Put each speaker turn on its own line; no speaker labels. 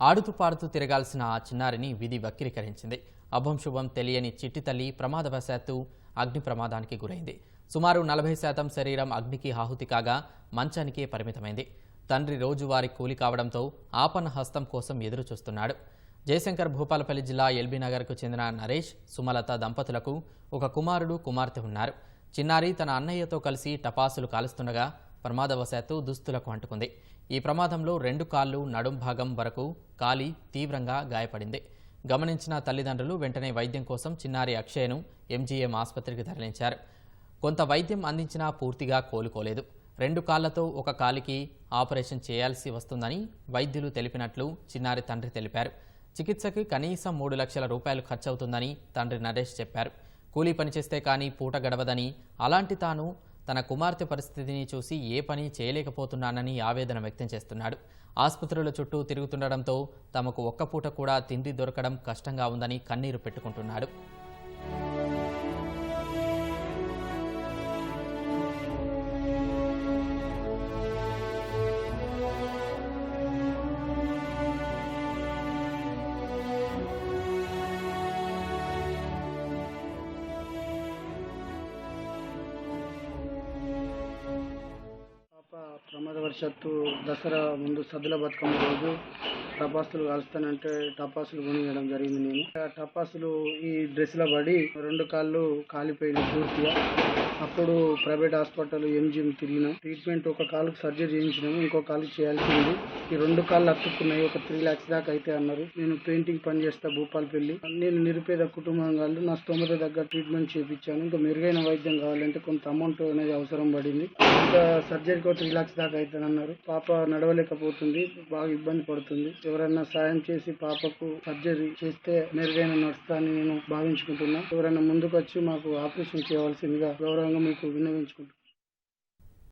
ఆడుతూ పాడుతూ తిరగాల్సిన ఆ చిన్నారిని విధి వక్రీకరించింది. అభం శుభం తెలియని చిట్టి తల్లి ప్రమాదవశాత్తు అగ్ని ప్రమాదానికి గురైంది. సుమారు నలభై శాతం శరీరం అగ్నికి ఆహుతి కాగా మంచానికే పరిమితమైంది. తండ్రి రోజువారీ కూలి కావడంతో ఆపన్న హస్తం కోసం ఎదురు చూస్తున్నాడు జయశంకర్ భూపాలపల్లి జిల్లా ఎల్బీ నగర్కు చెందిన నరేష్ సుమలత దంపతులకు ఒక కుమారుడు కుమార్తె ఉన్నారు. చిన్నారి తన అన్నయ్యతో కలిసి టపాసులు కాలుస్తుండగా ప్రమాదవశాత్తు దుస్తులకు అంటుకుంది. ఈ ప్రమాదంలో రెండు కాళ్ళు నడుం భాగం వరకు కాలి తీవ్రంగా గాయపడింది. గమనించిన తల్లిదండ్రులు వెంటనే వైద్యం కోసం చిన్నారి అక్షయ్ను ఎంజీఎం ఆసుపత్రికి తరలించారు. కొంత వైద్యం అందించినా పూర్తిగా కోలుకోలేదు. రెండు కాళ్ళతో ఒక కాలికి ఆపరేషన్ చేయాల్సి వస్తుందని వైద్యులు తెలిపినట్లు చిన్నారి తండ్రి తెలిపారు. చికిత్సకి కనీసం మూడు లక్షల రూపాయలు ఖర్చవుతుందని తండ్రి నరేష్ చెప్పారు. కూలీ పనిచేస్తే కానీ పూట గడవదని అలాంటి తాను తన కుమార్తె పరిస్థితిని చూసి ఏ పని చేయలేకపోతున్నానని ఆవేదన వ్యక్తం చేస్తున్నాడు. ఆసుపత్రుల చుట్టూ తిరుగుతుండడంతో తమకు ఒక్క పూట కూడా తిండి దొరకడం కష్టంగా ఉందని కన్నీరు పెట్టుకుంటున్నాడు.
ప్రమాదవశాత్తు దసరా ముందు సద్దుల బతుకమ్మ రోజు టపాసులు కాలుస్తానంటే టపాసులు కొనియడం జరిగింది నేను. టపాసులు ఈ డ్రెస్లో పడి రెండు కాళ్ళు కాలిపోయినాయి పూర్తిగా. అప్పుడు ప్రైవేట్ హాస్పిటల్ ఎంజిఎం తిరిగినాం. ట్రీట్మెంట్ ఒక కాలుకు సర్జరీ చేయించినాము ఇంకో కాలుకి చేయాల్సింది ఈ రెండు కాళ్ళు అతుక్కున్నాయి ఒక త్రీ లాక్స్ దాకా అయితే అన్నారు. నేను పెయింటింగ్ పని చేస్తా భూపాలపల్లి నేను నిరుపేద కుటుంబం వాళ్ళు నా స్తోమత దగ్గర ట్రీట్మెంట్ చేయించాను. ఇంకా మెరుగైన వైద్యం కావాలంటే కొంత అమౌంట్ అనేది అవసరం పడింది. ఇంకా సర్జరీకి త్రీ లాక్స్ దాకా అవుతుంది అన్నారు. పాప నడవలేకపోతుంది బాగా ఇబ్బంది పడుతుంది. ఎవరైనా సాయం చేసి పాపకు సర్జరీ చేస్తే మెరుగైన నడుస్తా అని నేను భావించుకుంటున్నా. ఎవరైనా ముందుకు వచ్చి మాకు ఆపరేషన్ చేయవలసిందిగా గౌరవంగా మీకు విన్నవించుకుంటున్నాను